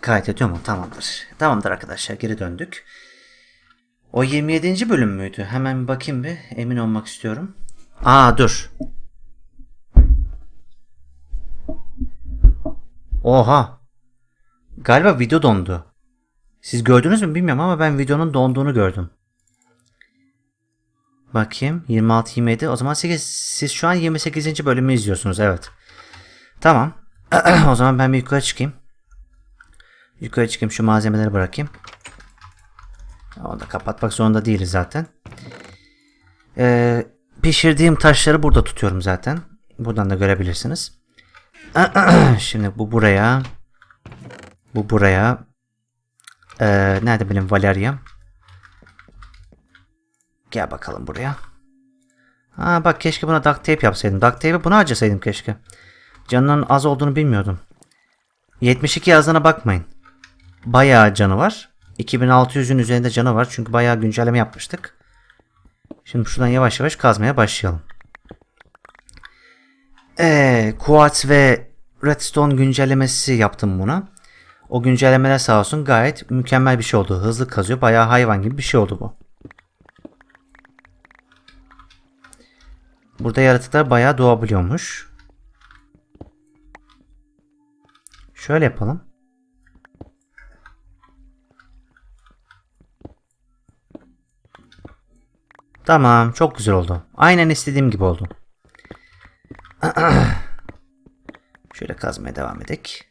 Kaydediyor mu? Tamamdır. Tamamdır arkadaşlar geri döndük. O 27. bölüm müydü? Hemen bir bakayım bir. Emin olmak istiyorum. Aa dur. Oha. Galiba video dondu. Siz gördünüz mü bilmiyorum ama ben videonun donduğunu gördüm. Bakayım 26 27 o zaman 8 siz şu an 28. bölümü izliyorsunuz evet. Tamam. o zaman ben bir yukarı çıkayım. Yukarı çıkayım şu malzemeleri bırakayım. Onu da kapatmak zorunda değiliz zaten. Ee, pişirdiğim taşları burada tutuyorum zaten. Buradan da görebilirsiniz. Şimdi bu buraya. Bu buraya. Ee, nerede benim Valeria? Gel bakalım buraya. Ha bak keşke buna duct tape yapsaydım. Duct tape'i buna harcasaydım keşke. Canının az olduğunu bilmiyordum. 72 yazdığına bakmayın. Bayağı canı var. 2600'ün üzerinde canı var. Çünkü bayağı güncelleme yapmıştık. Şimdi şuradan yavaş yavaş kazmaya başlayalım. Ee, Quartz ve Redstone güncellemesi yaptım buna. O güncellemeler sağ olsun gayet mükemmel bir şey oldu. Hızlı kazıyor. Bayağı hayvan gibi bir şey oldu bu. Burada yaratıklar bayağı doğabiliyormuş. Şöyle yapalım. Tamam, çok güzel oldu. Aynen istediğim gibi oldu. Şöyle kazmaya devam edek.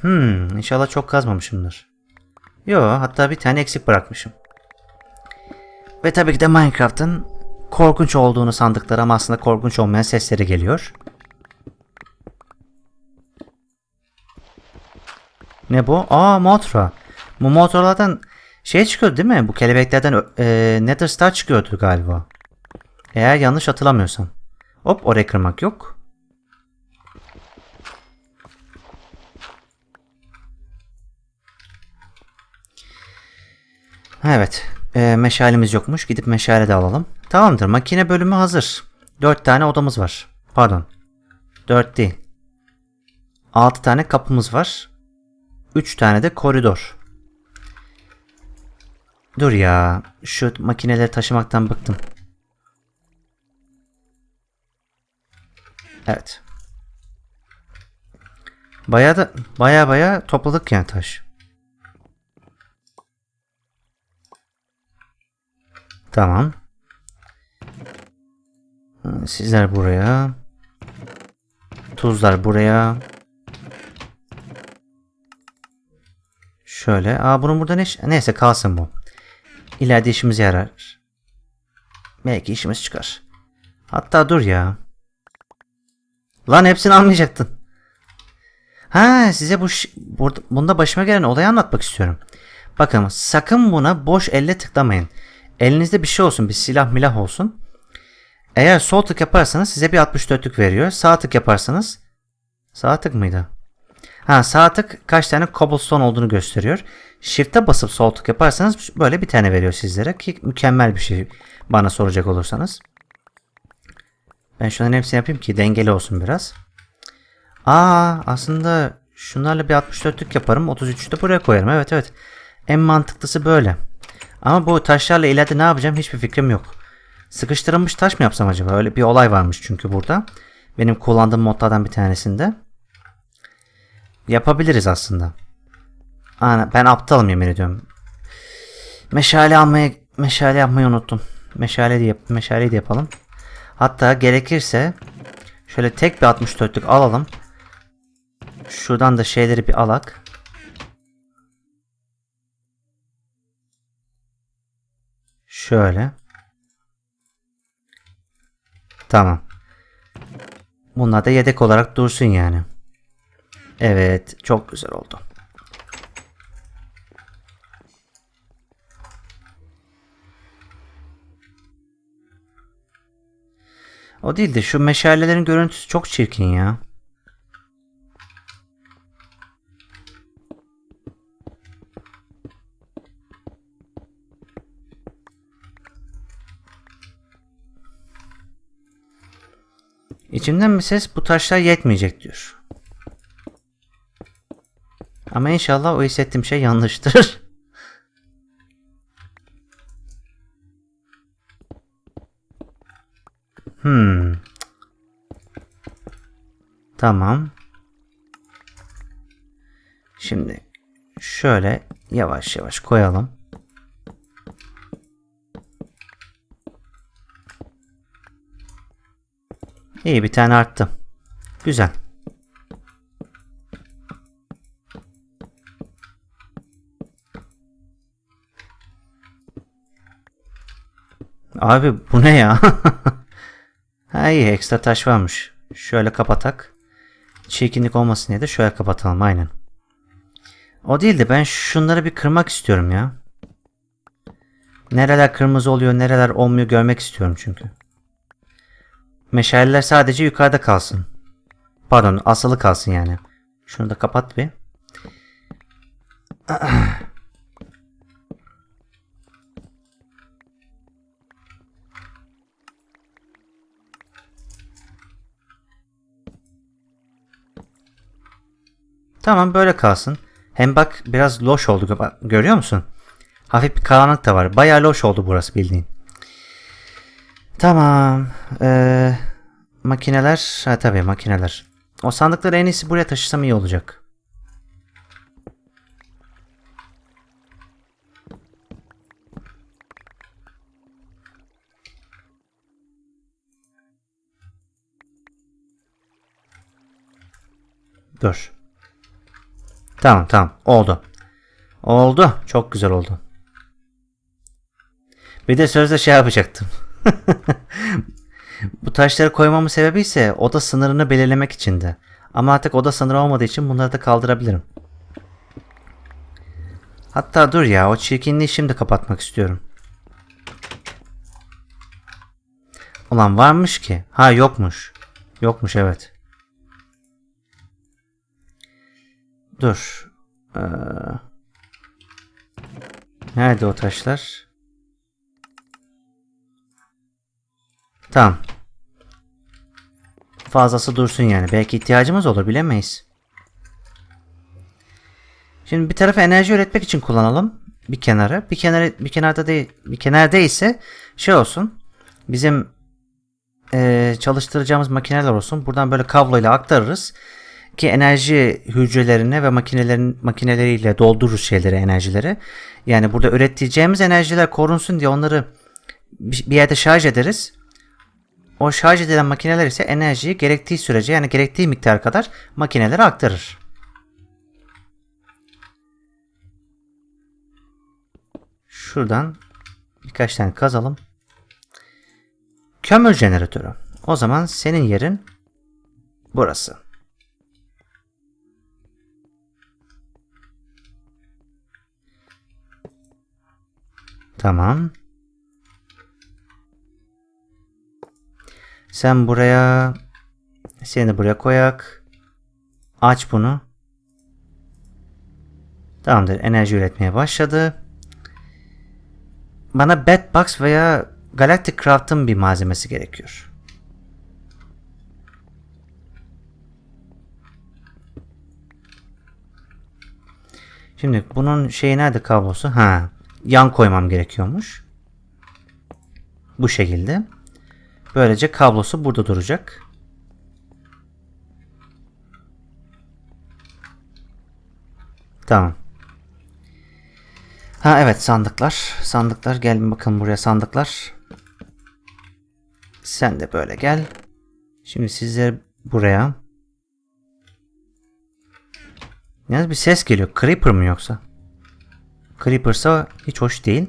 Hmm, inşallah çok kazmamışımdır. Yo, hatta bir tane eksik bırakmışım. Ve tabii ki de Minecraft'ın korkunç olduğunu sandıkları ama aslında korkunç olmayan sesleri geliyor. Ne bu? Aa Mothra. Bu Mothralardan şey çıkıyordu değil mi? Bu kelebeklerden e, Nether Star çıkıyordu galiba. Eğer yanlış hatırlamıyorsam. Hop oraya kırmak yok. Evet. E, meşalemiz yokmuş. Gidip meşale de alalım. Tamamdır. Makine bölümü hazır. 4 tane odamız var. Pardon. 4 değil. 6 tane kapımız var. 3 tane de koridor. Dur ya. Şu makineleri taşımaktan bıktım. Evet. Baya da baya baya topladık yani taş. Tamam. Sizler buraya. Tuzlar buraya. Şöyle. Aa bunun burada ne? Neyse kalsın bu. İleride işimize yarar. Belki işimiz çıkar. Hatta dur ya. Lan hepsini almayacaktın. Ha size bu bunda başıma gelen olayı anlatmak istiyorum. Bakın sakın buna boş elle tıklamayın. Elinizde bir şey olsun, bir silah milah olsun. Eğer sol tık yaparsanız size bir 64'lük veriyor. Sağ tık yaparsanız sağ tık mıydı? Ha sağ tık kaç tane cobblestone olduğunu gösteriyor. Shift'e basıp sol tık yaparsanız böyle bir tane veriyor sizlere ki mükemmel bir şey bana soracak olursanız. Ben şunların hepsini yapayım ki dengeli olsun biraz. Aa aslında şunlarla bir 64'lük yaparım. 33'ü de buraya koyarım. Evet evet. En mantıklısı böyle. Ama bu taşlarla ileride ne yapacağım hiçbir fikrim yok. Sıkıştırılmış taş mı yapsam acaba? Öyle bir olay varmış çünkü burada. Benim kullandığım modlardan bir tanesinde. Yapabiliriz aslında. Ana, ben aptalım yemin ediyorum. Meşale almaya meşale yapmayı unuttum. Meşale de yap meşaleyi de yapalım. Hatta gerekirse şöyle tek bir 64'lük alalım. Şuradan da şeyleri bir alak. Şöyle. Tamam. Bunlar da yedek olarak dursun yani. Evet, çok güzel oldu. O değil de şu meşalelerin görüntüsü çok çirkin ya. İçimden bir ses bu taşlar yetmeyecek diyor. Ama inşallah o hissettiğim şey yanlıştır. Hmm. Tamam. Şimdi şöyle yavaş yavaş koyalım. İyi bir tane arttı. Güzel. Abi bu ne ya? ha iyi ekstra taş varmış. Şöyle kapatak. Çirkinlik olmasın diye de şöyle kapatalım aynen. O değil de ben şunları bir kırmak istiyorum ya. Nereler kırmızı oluyor nereler olmuyor görmek istiyorum çünkü. Meşaleler sadece yukarıda kalsın. Pardon asılı kalsın yani. Şunu da kapat bir. Tamam böyle kalsın. Hem bak biraz loş oldu gö- görüyor musun? Hafif bir karanlık da var. Bayağı loş oldu burası bildiğin. Tamam. Ee, makineler. Ha tabii makineler. O sandıkları en iyisi buraya taşısam iyi olacak. Dur. Tamam tamam oldu. Oldu. Çok güzel oldu. Bir de sözde şey yapacaktım. Bu taşları koymamın sebebi ise oda sınırını belirlemek içindi. Ama artık oda sınırı olmadığı için bunları da kaldırabilirim. Hatta dur ya o çirkinliği şimdi kapatmak istiyorum. Ulan varmış ki. Ha yokmuş. Yokmuş evet. Dur. Ee, nerede o taşlar? Tamam. Fazlası dursun yani. Belki ihtiyacımız olur bilemeyiz. Şimdi bir tarafı enerji üretmek için kullanalım. Bir kenara. Bir kenara bir kenarda değil bir kenarda ise şey olsun. Bizim eee, çalıştıracağımız makineler olsun. Buradan böyle kabloyla aktarırız ki enerji hücrelerine ve makinelerin makineleriyle doldururuz şeyleri enerjileri. Yani burada üreteceğimiz enerjiler korunsun diye onları bir yerde şarj ederiz. O şarj edilen makineler ise enerjiyi gerektiği sürece yani gerektiği miktar kadar makinelere aktarır. Şuradan birkaç tane kazalım. Kömür jeneratörü. O zaman senin yerin burası. Tamam. Sen buraya seni buraya koyak. Aç bunu. Tamamdır. Enerji üretmeye başladı. Bana Batbox veya Galactic Craft'ın bir malzemesi gerekiyor. Şimdi bunun şeyi nerede kablosu? Ha, yan koymam gerekiyormuş. Bu şekilde. Böylece kablosu burada duracak. Tamam. Ha evet sandıklar. Sandıklar gelin bakın buraya sandıklar. Sen de böyle gel. Şimdi sizler buraya. Yalnız bir ses geliyor. Creeper mı yoksa? Creeper'sa hiç hoş değil.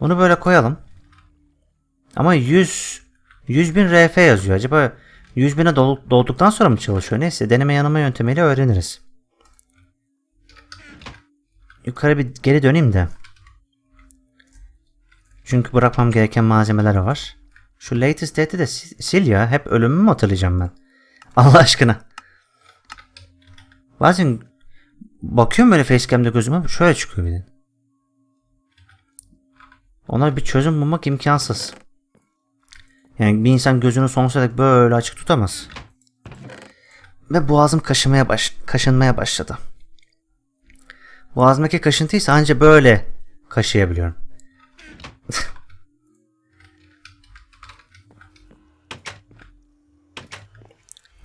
Bunu böyle koyalım. Ama 100 100 bin RF yazıyor. Acaba 100 bine dolduktan sonra mı çalışıyor? Neyse deneme yanılma yöntemiyle öğreniriz. Yukarı bir geri döneyim de. Çünkü bırakmam gereken malzemeler var. Şu latest date'i de sil ya. Hep ölümümü mü hatırlayacağım ben? Allah aşkına. Bazen bakıyorum böyle facecam'de gözüme şöyle çıkıyor bir de. Ona bir çözüm bulmak imkansız. Yani bir insan gözünü sonsuza dek böyle açık tutamaz. Ve boğazım kaşımaya baş, kaşınmaya başladı. Boğazımdaki kaşıntıysa anca böyle kaşıyabiliyorum.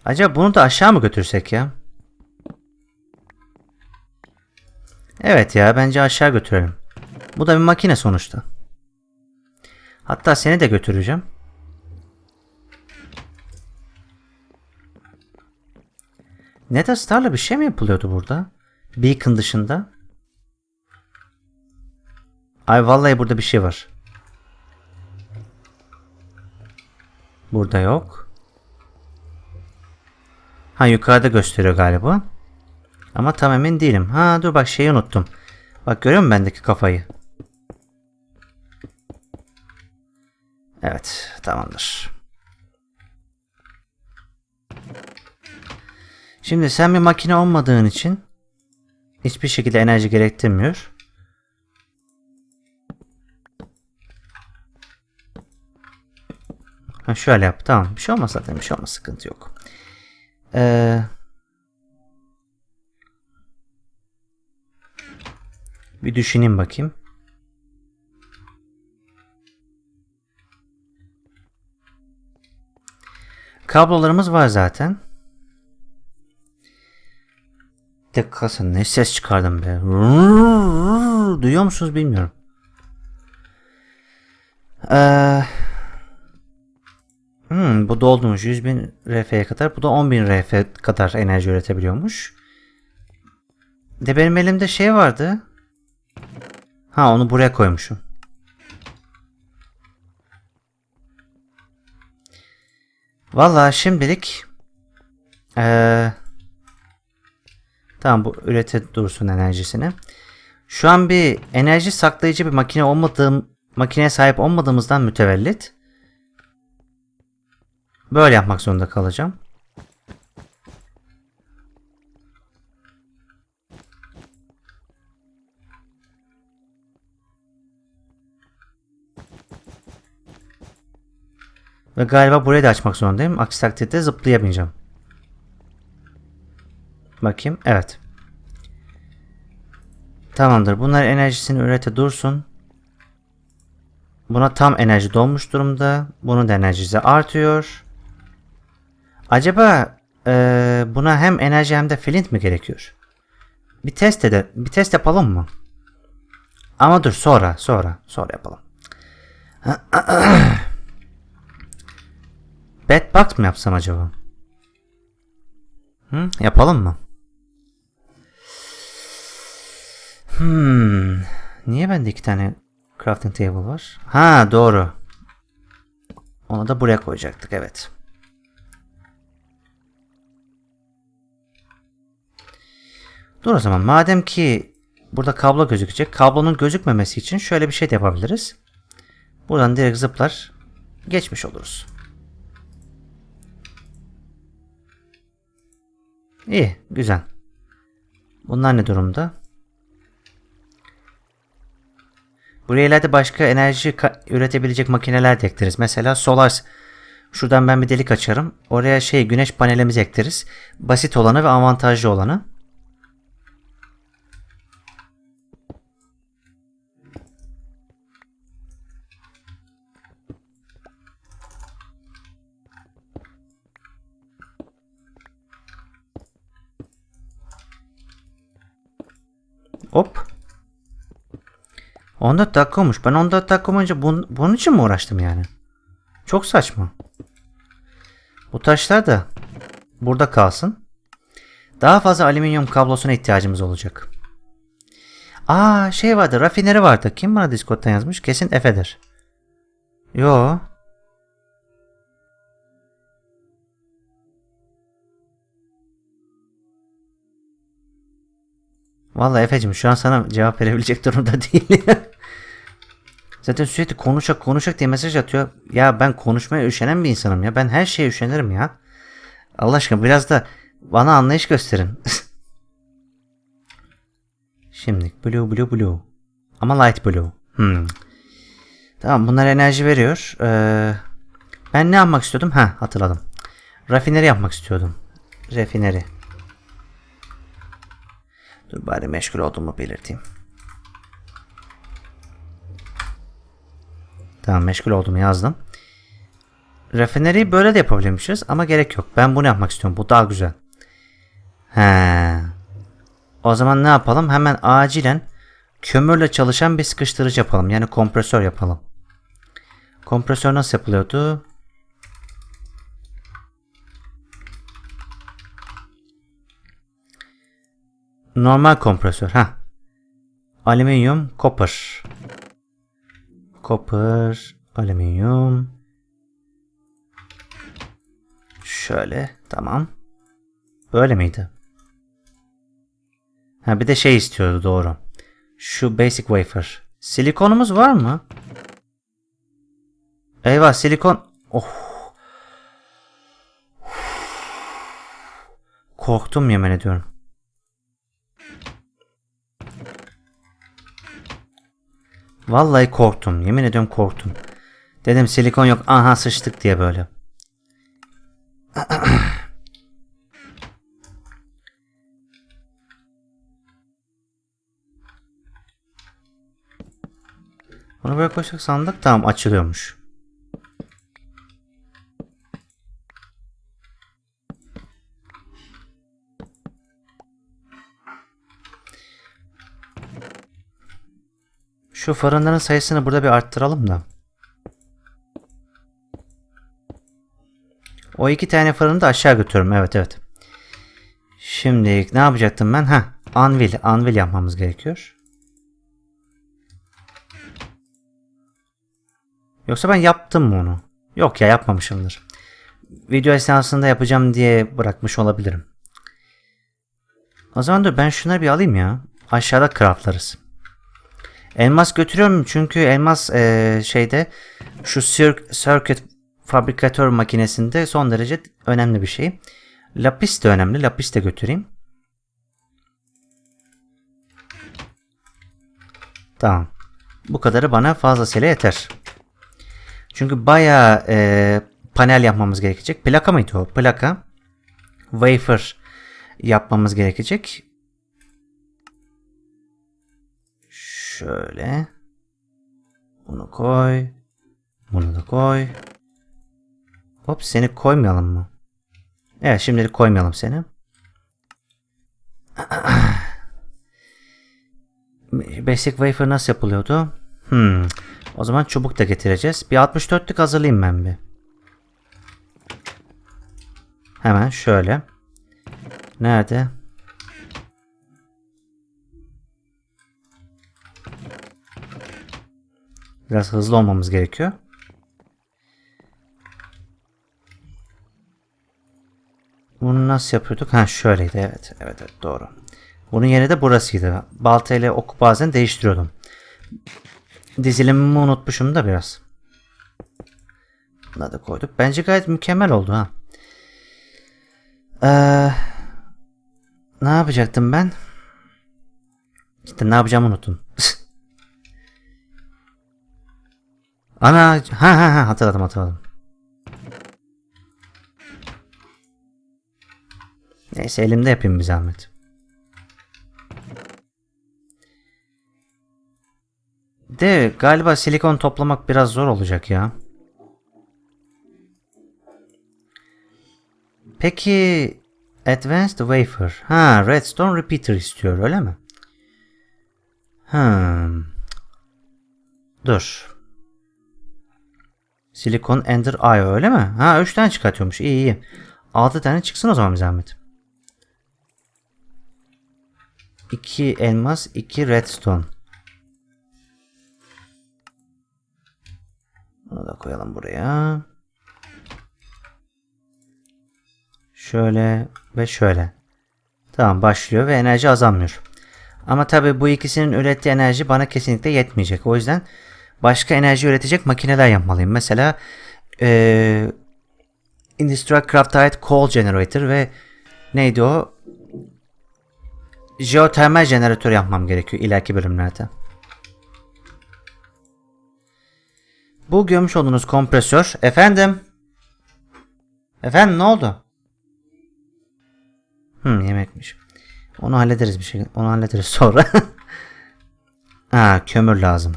Acaba bunu da aşağı mı götürsek ya? Evet ya bence aşağı götürelim. Bu da bir makine sonuçta. Hatta seni de götüreceğim. Nether Star'la bir şey mi yapılıyordu burada? Beacon dışında. Ay vallahi burada bir şey var. Burada yok. Ha yukarıda gösteriyor galiba. Ama tam emin değilim. Ha dur bak şeyi unuttum. Bak görüyor musun bendeki kafayı? Evet tamamdır. Şimdi sen bir makine olmadığın için hiçbir şekilde enerji gerektirmiyor. Ha şöyle yap tamam bir şey olmaz zaten bir şey olmaz sıkıntı yok. Ee, bir düşüneyim bakayım. Kablolarımız var zaten. Dakikası ne ses çıkardım be. Duyuyor musunuz bilmiyorum. Ee, hmm, bu dolmuş 100.000 RF'ye kadar. Bu da 10.000 RF kadar enerji üretebiliyormuş. De benim elimde şey vardı. Ha onu buraya koymuşum. Vallahi şimdilik ee, tamam bu ürete dursun enerjisini. Şu an bir enerji saklayıcı bir makine olmadığım makineye sahip olmadığımızdan mütevellit böyle yapmak zorunda kalacağım. Ve galiba burayı da açmak zorundayım. Aksi takdirde zıplayamayacağım. Bakayım. Evet. Tamamdır. Bunlar enerjisini ürete dursun. Buna tam enerji dolmuş durumda. Bunun da enerjisi artıyor. Acaba e, buna hem enerji hem de flint mi gerekiyor? Bir test ede, bir test yapalım mı? Ama dur sonra, sonra, sonra yapalım. Bedbox mı yapsam acaba? Hı? Yapalım mı? Hmm. Niye bende iki tane crafting table var? Ha doğru. Onu da buraya koyacaktık evet. Dur o zaman madem ki burada kablo gözükecek. Kablonun gözükmemesi için şöyle bir şey de yapabiliriz. Buradan direkt zıplar geçmiş oluruz. İyi, güzel. Bunlar ne durumda? Buraya ileride başka enerji üretebilecek makineler de ekleriz. Mesela solar. Şuradan ben bir delik açarım. Oraya şey güneş panelimizi ekleriz. Basit olanı ve avantajlı olanı. Hop. 14 dakika olmuş. Ben 14 dakika boyunca bun, bunun için mi uğraştım yani? Çok saçma. Bu taşlar da burada kalsın. Daha fazla alüminyum kablosuna ihtiyacımız olacak. Aa şey vardı rafineri vardı. Kim bana Discord'dan yazmış? Kesin Efe'dir. Yo. Vallahi Efe'cim şu an sana cevap verebilecek durumda değilim. Zaten sürekli konuşak konuşak diye mesaj atıyor. Ya ben konuşmaya üşenen bir insanım ya. Ben her şeye üşenirim ya. Allah aşkına biraz da bana anlayış gösterin. Şimdi blue blue blue. Ama light blue. Hmm. Tamam bunlar enerji veriyor. Ee, ben ne yapmak istiyordum? Ha hatırladım. Rafineri yapmak istiyordum. refineri. Dur bari meşgul olduğumu belirteyim. Tamam meşgul olduğumu yazdım. Rafineriyi böyle de yapabilirmişiz ama gerek yok. Ben bunu yapmak istiyorum. Bu daha güzel. He. O zaman ne yapalım? Hemen acilen kömürle çalışan bir sıkıştırıcı yapalım. Yani kompresör yapalım. Kompresör nasıl yapılıyordu? Normal kompresör. Ha. Alüminyum, copper. Copper, alüminyum. Şöyle, tamam. Böyle miydi? Ha bir de şey istiyordu doğru. Şu basic wafer. Silikonumuz var mı? Eyvah silikon. Oh. Korktum yemin ediyorum. Vallahi korktum. Yemin ediyorum korktum. Dedim silikon yok. Aha sıçtık diye böyle. Bunu böyle koysak sandık tamam açılıyormuş. Şu fırınların sayısını burada bir arttıralım da. O iki tane fırını da aşağı götürüyorum. Evet evet. Şimdi ne yapacaktım ben? Ha, anvil. Anvil yapmamız gerekiyor. Yoksa ben yaptım mı onu? Yok ya yapmamışımdır. Video esnasında yapacağım diye bırakmış olabilirim. O zaman dur ben şunları bir alayım ya. Aşağıda craftlarız. Elmas götürüyorum çünkü elmas eee, şeyde şu cir- circuit fabrikatör makinesinde son derece önemli bir şey. Lapis de önemli. Lapis de götüreyim. Tamam. Bu kadarı bana fazlasıyla yeter. Çünkü bayağı eee, panel yapmamız gerekecek. Plaka mıydı o? Plaka. Wafer yapmamız gerekecek. Şöyle. Bunu koy. Bunu da koy. Hop seni koymayalım mı? Evet şimdilik koymayalım seni. Basic wafer nasıl yapılıyordu? Hmm. O zaman çubuk da getireceğiz. Bir 64'lük hazırlayayım ben bir. Hemen şöyle. Nerede? Biraz hızlı olmamız gerekiyor. Bunu nasıl yapıyorduk? Ha şöyleydi evet. Evet evet doğru. Bunun yeri de burasıydı. Balta ile oku bazen değiştiriyordum. Dizilimimi unutmuşum da biraz. Buna da koyduk. Bence gayet mükemmel oldu ha. Ee, ne yapacaktım ben? İşte ne yapacağımı unuttum. Ana ha ha ha hatırladım hatırladım. Neyse elimde yapayım bir zahmet. De galiba silikon toplamak biraz zor olacak ya. Peki Advanced Wafer. Ha Redstone Repeater istiyor öyle mi? Hmm. Dur. Silikon Ender Eye öyle mi? Ha 3 tane çıkartıyormuş. İyi iyi. 6 tane çıksın o zaman bir zahmet. 2 elmas, 2 redstone. Bunu da koyalım buraya. Şöyle ve şöyle. Tamam başlıyor ve enerji azalmıyor. Ama tabi bu ikisinin ürettiği enerji bana kesinlikle yetmeyecek. O yüzden başka enerji üretecek makineler yapmalıyım. Mesela eee Industrial Craftite Coal Generator ve neydi o? Jeotermal jeneratör yapmam gerekiyor ileriki bölümlerde. Bu görmüş olduğunuz kompresör. Efendim? Efendim ne oldu? Hı, yemekmiş. Onu hallederiz bir şey. Onu hallederiz sonra. ha, kömür lazım.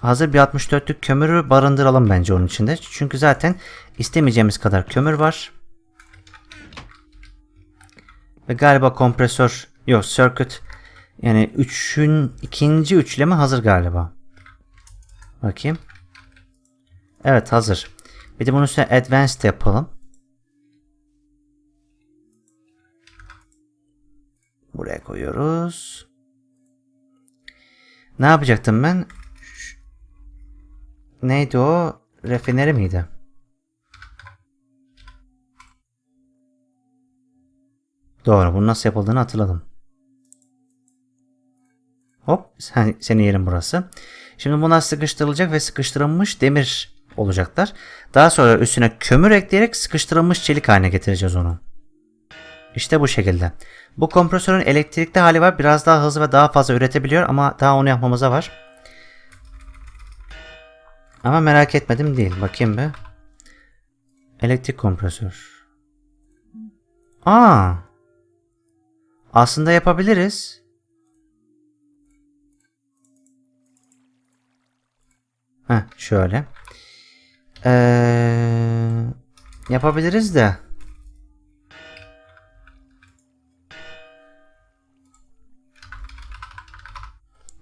Hazır bir 64'lük kömürü barındıralım bence onun içinde. Çünkü zaten istemeyeceğimiz kadar kömür var. Ve galiba kompresör yok circuit yani 3'ün ikinci üçleme hazır galiba. Bakayım. Evet hazır. Bir de bunun üstüne advanced yapalım. Buraya koyuyoruz. Ne yapacaktım ben? Neydi o? Refineri miydi? Doğru. Bunu nasıl yapıldığını hatırladım. Hop. Sen, senin yerin burası. Şimdi bunlar sıkıştırılacak ve sıkıştırılmış demir olacaklar. Daha sonra üstüne kömür ekleyerek sıkıştırılmış çelik haline getireceğiz onu. İşte bu şekilde. Bu kompresörün elektrikli hali var. Biraz daha hızlı ve daha fazla üretebiliyor ama daha onu yapmamıza var. Ama merak etmedim değil. Bakayım bir. Elektrik kompresör. Aa. Aslında yapabiliriz. Heh, şöyle. Ee, yapabiliriz de.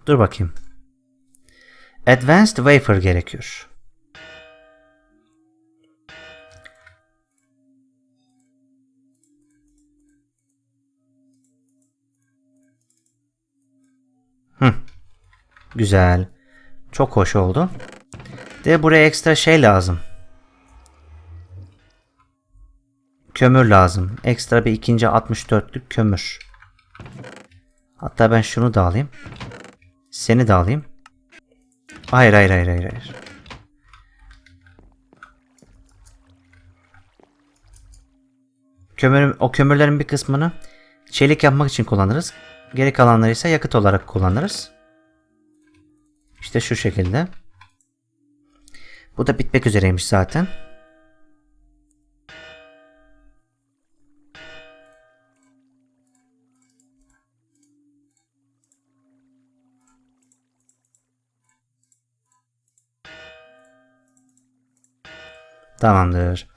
Dur bakayım. Advanced Wafer gerekiyor. Hı. Güzel. Çok hoş oldu. De buraya ekstra şey lazım. Kömür lazım. Ekstra bir ikinci 64'lük kömür. Hatta ben şunu da alayım. Seni de alayım. Hayır hayır hayır hayır hayır. Kömür, o kömürlerin bir kısmını çelik yapmak için kullanırız. Geri kalanları ise yakıt olarak kullanırız. İşte şu şekilde. Bu da bitmek üzereymiş zaten. Tamamdır.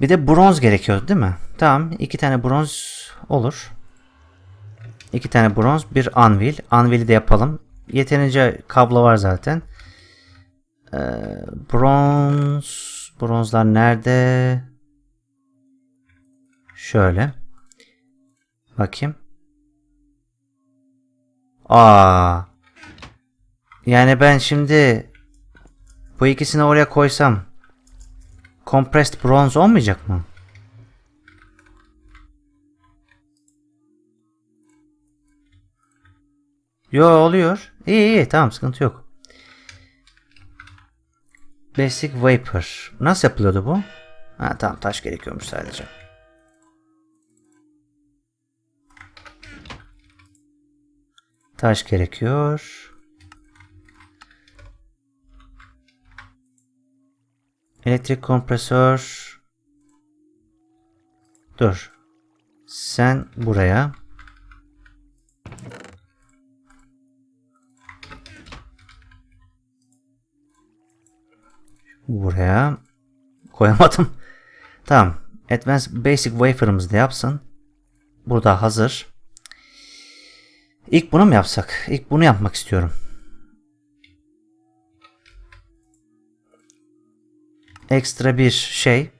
Bir de bronz gerekiyor değil mi? Tamam. iki tane bronz olur. İki tane bronz, bir anvil. Anvili de yapalım. Yeterince kablo var zaten. Ee, bronz, bronzlar nerede? Şöyle. Bakayım. Aa. Yani ben şimdi bu ikisini oraya koysam compressed bronze olmayacak mı? Yo oluyor. İyi iyi tamam sıkıntı yok. Basic Vapor. Nasıl yapılıyordu bu? Ha tamam taş gerekiyormuş sadece. Taş gerekiyor. Elektrik kompresör. Dur. Sen buraya. Buraya koyamadım. Tamam. Advanced Basic Wafer'ımızı da yapsın. Burada hazır. İlk bunu mu yapsak? İlk bunu yapmak istiyorum. Ekstra bir şey.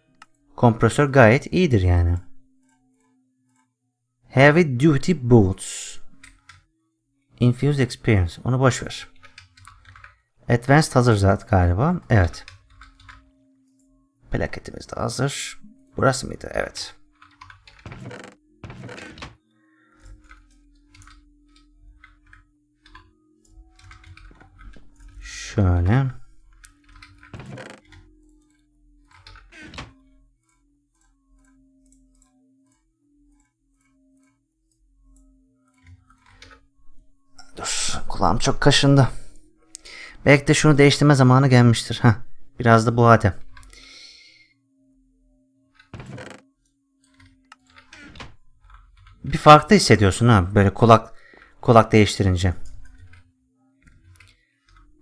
Kompresör gayet iyidir yani. Heavy Duty Boots. Infused Experience. Onu boş ver. Advanced hazır zaten galiba. Evet. Plaketimiz de hazır. Burası mıydı? Evet. Şöyle. Kulağım çok kaşındı. Belki de şunu değiştirme zamanı gelmiştir. Heh, biraz da bu hadi. bir farklı hissediyorsun ha böyle kulak kulak değiştirince.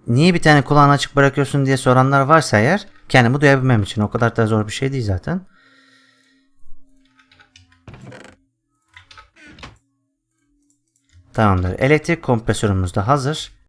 Niye bir tane kulağını açık bırakıyorsun diye soranlar varsa eğer kendimi duyabilmem için o kadar da zor bir şey değil zaten. Tamamdır. Elektrik kompresörümüz de hazır.